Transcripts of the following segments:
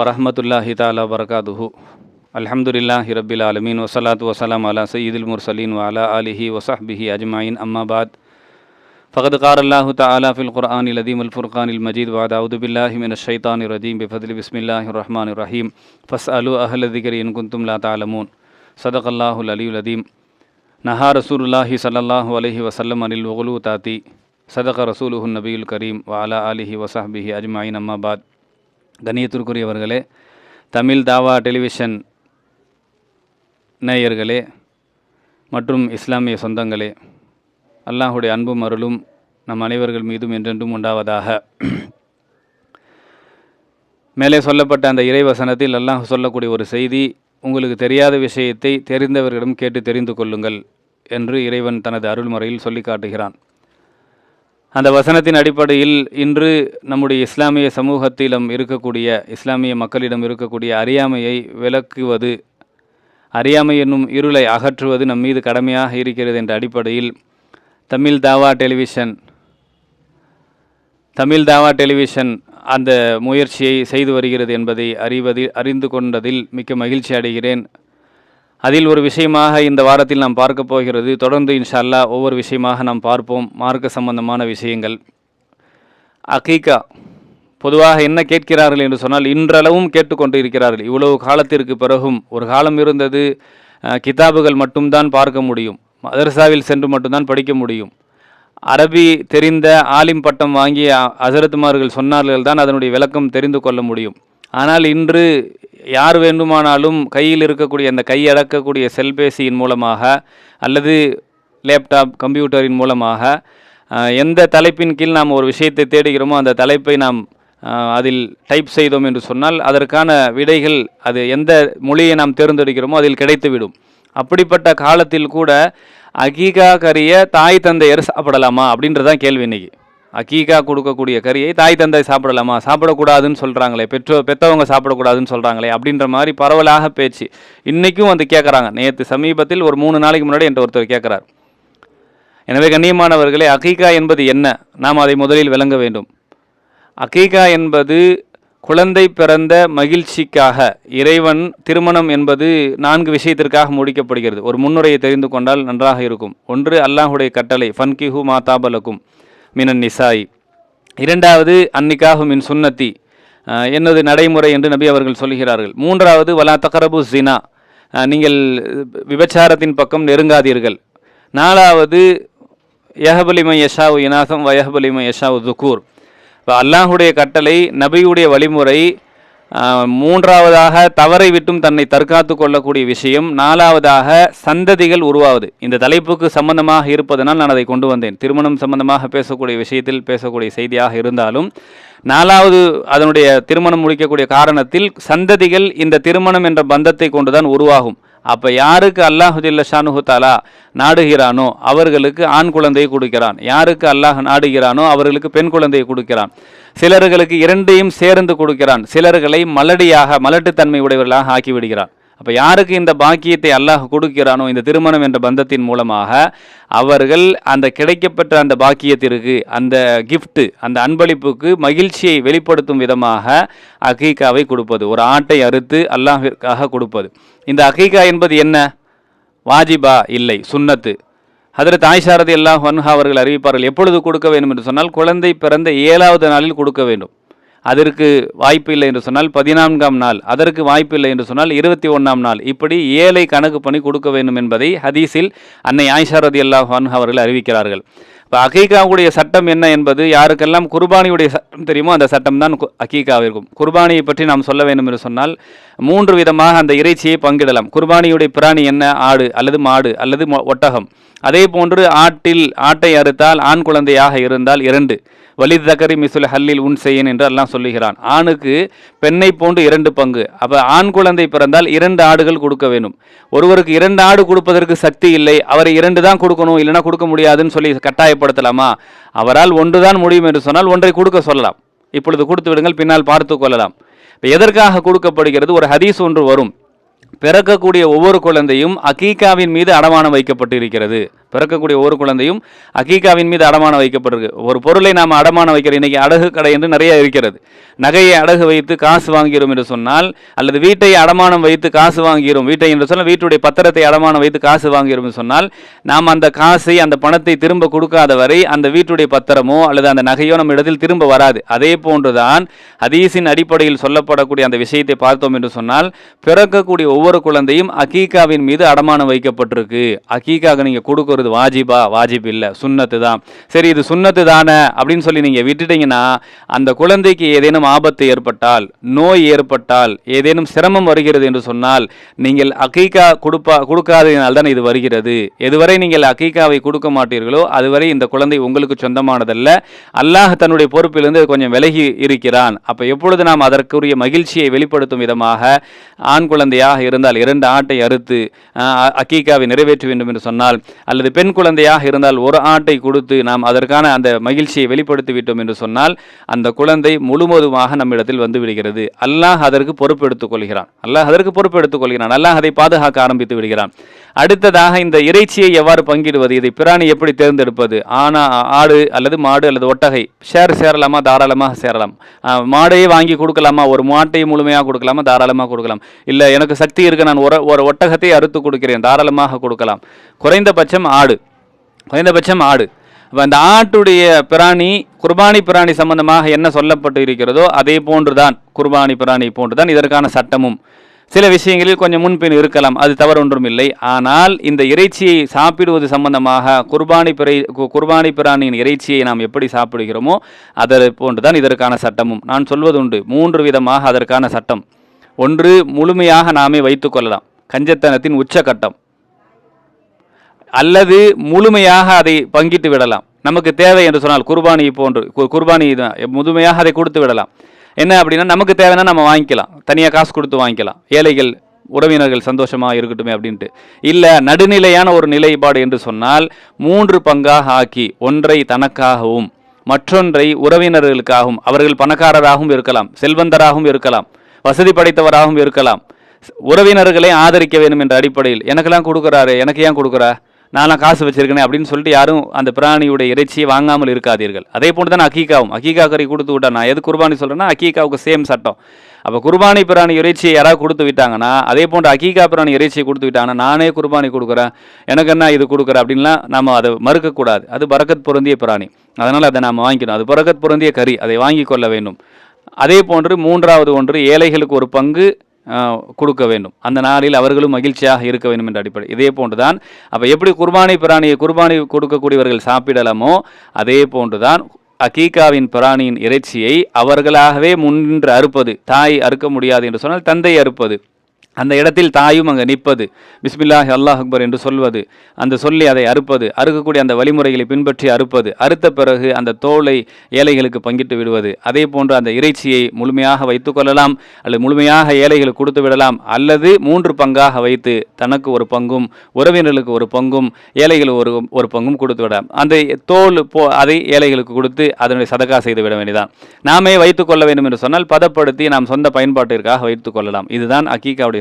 வரஹ்மத்துல்லாஹி தாலா வரகாதுஹு அல்ஹம்துலில்லாஹி ரப்பில் ஆலமீன் வசலாத்து வசலாம் அலா சயீதுல் முர்சலீன் வஅலா ஆலிஹி வசஹ்பிஹி அஜ்மாயின் அம்மா பாத் فقد قال الله تعالى في القرآن العظيم الفرقان المجيد بعد أعوذ بالله من الشيطان الرجيم بفضل بسم الله الرحمن الرحيم فاسألوا أهل الذكر إن كنتم لا تعلمون صدق الله العلي العظيم نهى رسول الله صلى الله عليه وسلم عن الغلو تاتي صدق رسوله النبي الكريم وعلى آله وصحبه أجمعين أما بعد கண்ணியத்திற்குரியவர்களே தமிழ் தாவா டெலிவிஷன் நேயர்களே மற்றும் இஸ்லாமிய சொந்தங்களே அல்லாஹுடைய அன்பும் அருளும் நம் அனைவர்கள் மீதும் என்றென்றும் உண்டாவதாக. மேலே சொல்லப்பட்ட அந்த இறைவசனத்தில் அல்லாஹ் சொல்லக்கூடிய ஒரு செய்தி உங்களுக்கு தெரியாத விஷயத்தை தெரிந்தவர்களிடம் கேட்டு தெரிந்து கொள்ளுங்கள் என்று இறைவன் தனது அருள்முறையில் சொல்லி காட்டுகிறான். அந்த வசனத்தின் அடிப்படையில் இன்று நம்முடைய இஸ்லாமிய சமூகத்திலும் இருக்கக்கூடிய இஸ்லாமிய மக்களிடம் இருக்கக்கூடிய அறியாமையை விளக்குவது அறியாமை என்னும் இருளை அகற்றுவது நம் மீது கடமையாக இருக்கிறது என்ற அடிப்படையில் தமிழ் தாவா டெலிவிஷன் தமிழ் தாவா டெலிவிஷன் அந்த முயற்சியை செய்து வருகிறது என்பதை அறிவதில் அறிந்து கொண்டதில் மிக்க மகிழ்ச்சி அடைகிறேன். அதில் ஒரு விஷயமாக இந்த வாரத்தில் நாம் பார்க்க போகிறது. தொடர்ந்து இன்ஷா அல்லாஹ் ஒவ்வொரு விஷயமாக நாம் பார்ப்போம். மார்க்க சம்பந்தமான விஷயங்கள். அகீகா பொதுவாக என்ன கேட்கிறார்கள் என்று சொன்னால் இன்றளவும் கேட்டுக்கொண்டு இருக்கிறார்கள் இவ்வளவு காலத்திற்கு பிறகும் ஒரு காலம் இருந்தது. கிதாபுகள் மட்டும்தான் பார்க்க முடியும். மதரசாவில் சென்று மட்டும்தான் படிக்க முடியும். அரபி தெரிந்த ஆலிம் பட்டம் வாங்கிய அசரத்துமார்கள் சொன்னார்கள் தான் அதனுடைய விளக்கம் தெரிந்து கொள்ள முடியும். ஆனால் இன்று யார் வேண்டுமானாலும் கையில் இருக்கக்கூடிய அந்த கையடக்கக்கூடிய செல்பேசியின் மூலமாக அல்லது லேப்டாப் கம்ப்யூட்டரின் மூலமாக எந்த தலைப்பின் கீழ் நாம் ஒரு விஷயத்தை தேடுகிறோமோ அந்த தலைப்பை நாம் அதில் டைப் செய்தோம் என்று சொன்னால் அதற்கான விடைகள் அது எந்த மொழியை நாம் தேர்ந்தெடுக்கிறோமோ அதில் கிடைத்துவிடும். அப்படிப்பட்ட காலத்தில் கூட அகீகா கரிய தாய் தந்தையர் சாப்பிடலாமா அப்படின்றதான் கேள்வி இன்னைக்கு. அகீகா கொடுக்கக்கூடிய கறியை தாய் தந்தை சாப்பிடலாமா? சாப்பிடக்கூடாதுன்னு சொல்கிறாங்களே பெற்றோ பெற்றவங்க சாப்பிடக்கூடாதுன்னு சொல்கிறாங்களே அப்படின்ற மாதிரி பரவலாக பேச்சு. இன்றைக்கும் வந்து கேட்குறாங்க நேற்று சமீபத்தில் ஒரு மூணு நாளைக்கு முன்னாடி என்ற ஒருத்தர் கேட்குறார் எனவே கண்ணியமானவர்களே அக்கீகா என்பது என்ன? நாம் அதை முதலில் விளங்க வேண்டும். அக்கீகா என்பது குழந்தை பிறந்த மகிழ்ச்சிக்காக இறைவன் திருமணம் என்பது நான்கு விஷயத்திற்காக முடிக்கப்படுகிறது. ஒரு முன்னுரையை தெரிந்து கொண்டால் நன்றாக இருக்கும். ஒன்று அல்லாஹுடைய கட்டளை ஃபன்கிஹு மாதாபலக்கும் மினன் நிசாய். இரண்டாவது அன்னிக்காஹு மின் சுன்னத்தி. என்னது நடைமுறை என்று நபி அவர்கள் சொல்கிறார்கள். மூன்றாவது வலா தகரபு ஜினா நீங்கள் விபச்சாரத்தின் பக்கம் நெருங்காதீர்கள். நாலாவது யஹபலிம யஷாவு இனாசம் வயஹபலிம யஷாவு துக்கூர் இப்போ அல்லாஹுடைய கட்டளை நபியுடைய வழிமுறை மூன்றாவதாக தவறை விட்டும் தன்னை தற்காத்து கொள்ளக்கூடிய விஷயம். நாலாவதாக சந்ததிகள் உருவாவது. இந்த தலைப்புக்கு சம்பந்தமாக இருப்பதனால் நான் அதை கொண்டு வந்தேன். திருமணம் சம்பந்தமாக பேசக்கூடிய விஷயத்தில் பேசக்கூடிய செய்தியாக இருந்தாலும் நாலாவது அதனுடைய திருமணம் முடிக்கக்கூடிய காரணத்தில் சந்ததிகள் இந்த திருமணம் என்ற பந்தத்தை கொண்டுதான் உருவாகும். அப்போ யாருக்கு அல்லாஹுதில்ல ஷானுஹுத்தாலா நாடுகிறானோ அவர்களுக்கு ஆண் குழந்தையை கொடுக்கிறான். யாருக்கு அல்லாஹ் நாடுகிறானோ அவர்களுக்கு பெண் குழந்தையை கொடுக்கிறான். சிலர்களுக்கு இரண்டையும் சேர்ந்து கொடுக்கிறான். சிலர்களை மலடியாக மலட்டுத்தன்மை உடையவர்களாக ஆக்கி விடுகிறான். அப்போ யாருக்கு இந்த பாக்கியத்தை அல்லாஹ் கொடுக்கிறானோ இந்த திருமணம் என்ற பந்தத்தின் மூலமாக அவர்கள் அந்த கிடைக்கப்பெற்ற அந்த பாக்கியத்திற்கு அந்த கிஃப்ட்டு அந்த அன்பளிப்புக்கு மகிழ்ச்சியை வெளிப்படுத்தும் விதமாக அகீகாவை கொடுப்பது. ஒரு ஆட்டை அறுத்து அல்லாஹிற்காக கொடுப்பது. இந்த அகீகா என்பது என்ன? வாஜிபா இல்லை சுன்னத்து. அதில் தாய்சாரதி அல்லாஹ் வன்ஹா அவர்கள் அறிவிப்பார்கள் எப்பொழுது கொடுக்க வேண்டும்? என்று சொன்னால் குழந்தை பிறந்த ஏழாவது நாளில் கொடுக்க வேண்டும். அதற்கு வாய்ப்பு இல்லை என்று சொன்னால் பதினான்காம் நாள் அதற்கு வாய்ப்பு இல்லை என்று சொன்னால் இருபத்தி ஒன்றாம் நாள். இப்படி ஏழை கணக்கு பண்ணி கொடுக்க வேண்டும் என்பதை ஹதீஸில் அன்னை ஆயிஷா ரதி அல்லாஹ் அவர்கள் அறிவிக்கிறார்கள். இப்போ அகீகாவுடைய சட்டம் என்ன என்பது யாருக்கெல்லாம் குர்பானியுடைய சட்டம் தெரியுமோ அந்த சட்டம் தான் அகீகாவிற்கும் குர்பானியை பற்றி நாம் சொல்ல வேண்டும் என்று சொன்னால் மூன்று விதமாக அந்த இறைச்சியை பங்கிடலாம். குர்பானியுடைய பிராணி என்ன? ஆடு அல்லது மாடு அல்லது மொ- ஒட்டகம். அதே போன்று ஆட்டில் ஆட்டை அறுத்தால் ஆண் குழந்தையாக இருந்தால் இரண்டு. வலித் தக்கரி மிசுல் ஹல்லில் உன் செய்யன் என்று எல்லாம் சொல்லுகிறான். ஆணுக்கு பெண்ணை போன்று இரண்டு பங்கு. அப்போ ஆண் குழந்தை பிறந்தால் இரண்டு ஆடுகள் கொடுக்க வேண்டும் ஒருவருக்கு இரண்டு ஆடு கொடுப்பதற்கு சக்தி இல்லை. அவரை இரண்டு தான் கொடுக்கணும். இல்லைன்னா கொடுக்க முடியாதுன்னு சொல்லி கட்டாயப்படுத்தலாமா? அவரால் ஒன்று தான் முடியும் என்று சொன்னால் ஒன்றை கொடுக்க சொல்லலாம். இப்பொழுது கொடுத்து விடுங்கள் பின்னால் பார்த்து கொள்ளலாம். இப்போ எதற்காக கொடுக்கப்படுகிறது? ஒரு ஹதீஸ் ஒன்று வரும். பிறக்கக்கூடிய ஒவ்வொரு குழந்தையும் அகீகாவின் மீது அடமானம் வைக்கப்பட்டு இருக்கிறது பிறக்கக்கூடிய ஒரு குழந்தையும் அகீகாவின் மீது அடமானம் வைக்கப்பட்டிருக்கு. ஒரு பொருளை நாம் அடமானம் வைக்கிற இன்னைக்கு அடகு கடை என்று நிறைய இருக்கிறது. நகையை அடகு வைத்து காசு வாங்குகிறோம் என்று சொன்னால் அல்லது வீட்டை அடமானம் வைத்து காசு வாங்குகிறோம் வீட்டை என்று சொன்னால் வீட்டுடைய பத்திரத்தை அடமானம் வைத்து காசு வாங்குகிறோம் என்று சொன்னால் நாம் அந்த காசை அந்த பணத்தை திரும்ப கொடுக்காத வரை அந்த வீட்டுடைய பத்திரமோ அல்லது அந்த நகையோ நம்ம இடத்தில் திரும்ப வராது. அதே போன்றுதான் ஹதீஸின் அடிப்படையில் சொல்லப்படக்கூடிய அந்த விஷயத்தை பார்த்தோம் என்று சொன்னால் பிறக்கக்கூடிய ஒவ்வொரு குழந்தையும் அகீகாவின் மீது அடமானம் வைக்கப்பட்டிருக்கு. அகீகாக நீங்கள் கொடுக்கறது வாஜிபா வாஜிப் இல்லை சுண்ணத்து தான் சரி இது சுண்ணத்து தானே அப்படின்னு சொல்லி நீங்கள் விட்டுட்டீங்கன்னா அந்த குழந்தைக்கு ஏதேனும் ஆபத்து ஏற்பட்டால் நோய் ஏற்பட்டால் ஏதேனும் சிரமம் வருகிறது என்று சொன்னால் நீங்கள் அகீகா கொடுப்பா கொடுக்காததினால் தான் இது வருகிறது. எதுவரை நீங்கள் அகீகாவை கொடுக்க மாட்டீர்களோ அதுவரை இந்த குழந்தை உங்களுக்கு சொந்தமானதல்ல. அல்லாஹ் தன்னுடைய பொறுப்பிலிருந்து கொஞ்சம் விலகி இருக்கிறான். அப்போ எப்பொழுது நாம் அதற்குரிய மகிழ்ச்சியை வெளிப்படுத்தும் விதமாக ஆண் குழந்தையாக இருந்தால் இரண்டு ஆட்டை அறுத்து அக்கீக்காவை நிறைவேற்ற வேண்டும் என்று சொன்னால் அல்லது பெண் குழந்தையாக இருந்தால் ஒரு ஆட்டை கொடுத்து நாம் அதற்கான அந்த மகிழ்ச்சியை வெளிப்படுத்தி விட்டோம் என்று சொன்னால் அந்த குழந்தை முழுவதுமாக நம்மிடத்தில் வந்து விடுகிறது. அல்லாஹ் அதற்கு பொறுப்பெடுத்துக் கொள்கிறான். அல்லாஹ் அதற்கு பொறுப்பெடுத்துக் கொள்கிறான். அல்லாஹ் அதை பாதுகாக்க ஆரம்பித்து விடுகிறான். அடுத்ததாக இந்த இறைச்சியை எவ்வாறு பங்கிடுவது? இதை பிராணி எப்படி தேர்ந்தெடுப்பது? ஆனா ஆடு அல்லது மாடு அல்லது ஒட்டகை? ஷேர் சேரலாமா? தாராளமாக சேரலாம். மாடையே வாங்கி கொடுக்கலாமா? ஒரு மாட்டையை முழுமையாக கொடுக்கலாமா? தாராளமாக கொடுக்கலாம். இல்லை எனக்கு சக்தி இருக்கு நான் ஒரு ஒரு ஒட்டகத்தை அறுத்து கொடுக்கிறேன். தாராளமாக கொடுக்கலாம். குறைந்தபட்சம் ஆடு. குறைந்தபட்சம் ஆடு. அப்போ அந்த ஆட்டுடைய பிராணி குர்பானி பிராணி சம்பந்தமாக என்ன சொல்லப்பட்டு இருக்கிறதோ அதே போன்றுதான் குர்பானி பிராணி போன்றுதான் இதற்கான சட்டமும். சில விஷயங்களில் கொஞ்சம் முன்பின் இருக்கலாம் அது தவறு ஒன்றும் இல்லை ஆனால் இந்த இறைச்சியை சாப்பிடுவது சம்பந்தமாக குர்பானி பிறை கு- குர்பானி பிராணியின் இறைச்சியை நாம் எப்படி சாப்பிடுகிறோமோ அதை போன்றுதான் இதற்கான சட்டமும். நான் சொல்வது உண்டு மூன்று விதமாக அதற்கான சட்டம். ஒன்று முழுமையாக நாமே வைத்துக்கொள்ளலாம் கஞ்சத்தனத்தின் உச்சக்கட்டம் அல்லது முழுமையாக அதை பங்கிட்டு விடலாம். நமக்கு தேவை என்று சொன்னால் குர்பானி போன்று கு- குர்பானி தான். முழுமையாக அதை கொடுத்து விடலாம். என்ன அப்படின்னா நமக்கு தேவைன்னா நம்ம வாங்கிக்கலாம். தனியாக காசு கொடுத்து வாங்கிக்கலாம். ஏழைகள் உறவினர்கள் சந்தோஷமாக இருக்கட்டுமே அப்படின்ட்டு. இல்லை நடுநிலையான ஒரு நிலைப்பாடு என்று சொன்னால் மூன்று பங்காக ஆக்கி ஒன்றை தனக்காகவும் மற்றொன்றை உறவினர்களுக்காகவும் அவர்கள் பணக்காரராகவும் இருக்கலாம் செல்வந்தராகவும் இருக்கலாம் வசதி படைத்தவராகவும் இருக்கலாம். உறவினர்களை ஆதரிக்க வேண்டும் என்ற அடிப்படையில். எனக்கெல்லாம் கொடுக்குறாரு எனக்கு ஏன் கொடுக்குறா? நான்லாம் காசு வச்சிருக்கேனே அப்படின்னு சொல்லிட்டு யாரும் அந்த பிராணியுடைய இறைச்சியை வாங்காமல் இருக்காதீர்கள். அதே போன்று தான் அக்கீக்காவும் அக்கீக்கா கறி கொடுத்து விட்டா நான் எது குர்பானி சொல்கிறேன்னா அக்கீக்காவுக்கு சேம் சட்டம். அப்போ குர்பானி பிராணி இறைச்சியை யாராவது கொடுத்து விட்டாங்கன்னா அதே போன்று அக்கீக்கா பிராணி இறைச்சியை கொடுத்து விட்டாங்கன்னா நானே குர்பானி கொடுக்குறேன். எனக்கு என்ன இது கொடுக்குறேன் அப்படின்லாம் நம்ம அதை மறுக்கக்கூடாது. அது பரக்கத் பொருந்திய பிராணி. அதனால் அதை நாம் வாங்கிக்கணும். அது பரக்கத் பொருந்திய கறி. அதை வாங்கி கொள்ள வேண்டும். அதே போன்று மூன்றாவது ஒன்று ஏழைகளுக்கு ஒரு பங்கு கொடுக்க வேண்டும். அந்த நாளில் அவர்களும் மகிழ்ச்சியாக இருக்க வேண்டும் என்ற அடிப்படை. இதே போன்றுதான் அப்போ எப்படி குர்பானி பிராணியை குர்பானி கொடுக்கக்கூடியவர்கள் சாப்பிடலாமோ அதே போன்றுதான் அகீகாவின் பிராணியின் இறைச்சியை அவர்களாகவே முன்னின்று அறுப்பது தாய் அறுக்க முடியாது என்று சொன்னால் தந்தை அறுப்பது. அந்த இடத்தில் தாயும் அங்கே நிற்பது. பிஸ்மில்லாஹ் அல்லாஹ் அக்பர் என்று சொல்வது. அந்த சொல்லி அதை அறுப்பது. அறுக்கக்கூடிய அந்த வழிமுறைகளை பின்பற்றி அறுப்பது. அறுத்த பிறகு அந்த தோலை ஏழைகளுக்கு பங்கிட்டு விடுவது. அதே போன்று அந்த இறைச்சியை முழுமையாக வைத்துக்கொள்ளலாம் அல்லது முழுமையாக ஏழைகளுக்கு கொடுத்து விடலாம். அல்லது மூன்று பங்காக வைத்து தனக்கு ஒரு பங்கும் உறவினர்களுக்கு ஒரு பங்கும் ஏழைகளுக்கு ஒரு ஒரு பங்கும் கொடுத்து விடலாம். அந்த தோல் போ அதை ஏழைகளுக்கு கொடுத்து அதனுடைய சதக்கா செய்து விட வேண்டியதான் நாமே வைத்துக்கொள்ள வேண்டும் என்று சொன்னால் பதப்படுத்தி நாம் சொந்த பயன்பாட்டிற்காக வைத்துக் கொள்ளலாம். இதுதான்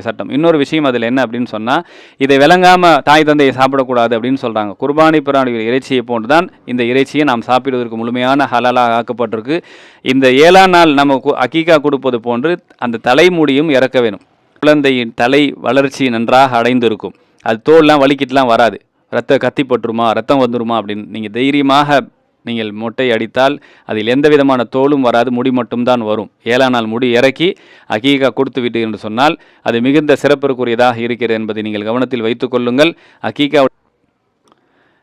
அக்கீகாவுடைய சட்டம். இன்னொரு விஷயம் அதில் என்ன அப்படின்னு சொன்னால் இதை விளங்காமல் தாய் தந்தையை சாப்பிடக்கூடாது அப்படின்னு சொல்கிறாங்க குர்பானி பிராணிகள் இறைச்சியை போன்று தான் இந்த இறைச்சியை நாம் சாப்பிடுவதற்கு முழுமையான ஹலாலாக ஆக்கப்பட்டிருக்கு. இந்த ஏழாம் நாள் நம்ம கு- அக்கீகா கொடுப்பது போன்று அந்த தலைமுடியும் இறக்க வேணும். குழந்தையின் தலை வளர்ச்சி நன்றாக அடைந்திருக்கும். அது தோல்லாம் வலிக்கிட்டுலாம் வராது. ரத்த கத்தி பட்டுருமா ரத்தம் வந்துருமா அப்படின்னு நீங்கள் தைரியமாக நீங்கள் மொட்டை அடித்தால் அதில் எந்த விதமான தோலும் வராது முடி மட்டும்தான் வரும். ஏழாம் நாள் முடி இறக்கி அகீகா கொடுத்து விட்டு என்று சொன்னால் அது மிகுந்த சிறப்பிற்குரியதாக இருக்கிறது என்பதை நீங்கள் கவனத்தில் வைத்துக்கொள்ளுங்கள் அகீகா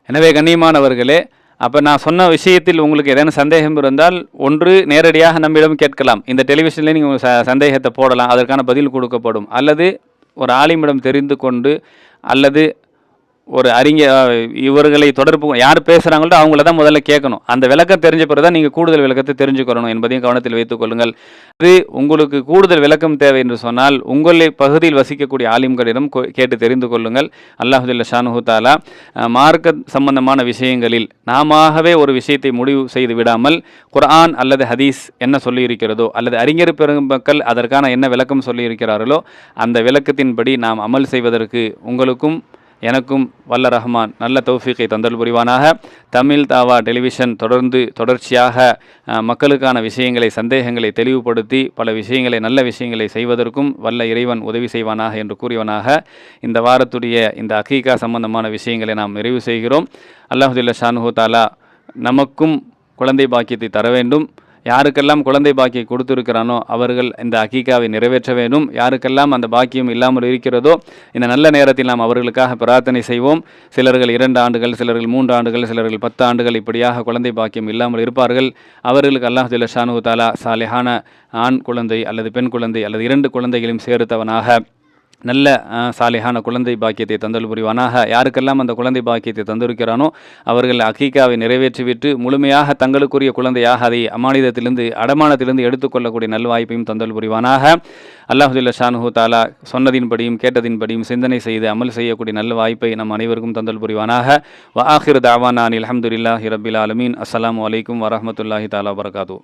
எனவே கண்ணியமானவர்களே அப்போ நான் சொன்ன விஷயத்தில் உங்களுக்கு ஏதேனும் சந்தேகம் இருந்தால் ஒன்று நேரடியாக நம்மிடம் கேட்கலாம். இந்த டெலிவிஷனில் நீங்கள் ச சந்தேகத்தை போடலாம் அதற்கான பதில் கொடுக்கப்படும். அல்லது ஒரு ஆலிமிடம் தெரிந்து கொண்டு அல்லது ஒரு அறிஞர் இவர்களை தொடர்பு யார் பேசுகிறாங்களோ அவங்கள தான் முதல்ல கேட்கணும். அந்த விளக்கம் தெரிஞ்ச பிறகு தான் நீங்கள் கூடுதல் விளக்கத்தை தெரிஞ்சுக்கணும் என்பதையும் கவனத்தில் வைத்துக் கொள்ளுங்கள். இது உங்களுக்கு கூடுதல் விளக்கம் தேவை என்று சொன்னால் உங்களை பகுதியில் வசிக்கக்கூடிய ஆலிம்களிடம் கேட்டு தெரிந்து கொள்ளுங்கள். அல்லாஹுல்ல ஷானுஹு தாலா மார்க்க சம்பந்தமான விஷயங்களில் நாமவே ஒரு விஷயத்தை முடிவு செய்து விடாமல் குர்ஆன் அல்லது ஹதீஸ் என்ன சொல்லியிருக்கிறதோ அல்லது அறிஞர் பெருமக்கள் அதற்கான என்ன விளக்கம் சொல்லியிருக்கிறார்களோ அந்த விளக்கத்தின்படி நாம் அமல் செய்வதற்கு உங்களுக்கும் எனக்கும் வல்ல ரஹ்மான் நல்ல தௌஃபீக்கை தந்தல் புரிவானாக. தமிழ் தாவா டெலிவிஷன் தொடர்ந்து தொடர்ச்சியாக மக்களுக்கான விஷயங்களை சந்தேகங்களை தெளிவுபடுத்தி பல விஷயங்களை நல்ல விஷயங்களை செய்வதற்கும் வல்ல இறைவன் உதவி செய்வானாக என்று கூறியவனாக இந்த வாரத்துடைய இந்த அகீகா சம்பந்தமான விஷயங்களை நாம் நிறைவு செய்கிறோம். அல்லாஹுல்ல ஷானுஹூ தாலா நமக்கும் குழந்தை பாக்கியத்தை தர வேண்டும். யாருக்கெல்லாம் குழந்தை பாக்கியம் கொடுத்திருக்கிறானோ அவர்கள் இந்த அகீகாவை நிறைவேற்ற வேண்டும். யாருக்கெல்லாம் அந்த பாக்கியம் இல்லாமல் இருக்கிறதோ இந்த நல்ல நேரத்தில் நாம் அவர்களுக்காக பிரார்த்தனை செய்வோம். சிலர்கள் இரண்டு ஆண்டுகள் சிலர்கள் மூன்று ஆண்டுகள் சிலர்கள் பத்து ஆண்டுகள் இப்படியாக குழந்தை பாக்கியம் இல்லாமல் இருப்பார்கள். அவர்களுக்கு அல்லாஹ் ஜல்ல ஷானு தாலா சாலிஹான ஆண் குழந்தை அல்லது பெண் குழந்தை அல்லது இரண்டு குழந்தைகளையும் சேர்த்தவனாக நல்ல அஹ், சாலிஹான குழந்தை பாக்கியத்தை தந்தல் புரிவானாக. யாருக்கெல்லாம் அந்த குழந்தை பாக்கியத்தை தந்திருக்கிறானோ அவர்கள் அகீகாவை நிறைவேற்றிவிட்டு முழுமையாக தங்களுக்குரிய குழந்தையாக அதை அமானிதத்திலிருந்து அடமானத்திலிருந்து எடுத்துக்கொள்ளக்கூடிய நல்வாய்ப்பையும் தந்தல் புரிவானாக. அல்லாஹுல்ல ஷானுஹூ தாலா சொன்னதின்படியும் கேட்டதின்படியும் சிந்தனை செய்து அமல் செய்யக்கூடிய நல்ல வாய்ப்பை நம் அனைவருக்கும் தந்தல் புரிவானாக. வ ஆஹிர் தாவானான் அலமதுல்லாஹி ரபில் ஆலமீன். அஸ்லாம் அலைக்கும் வரமத்துல்லாஹி தாலா வரகாத்து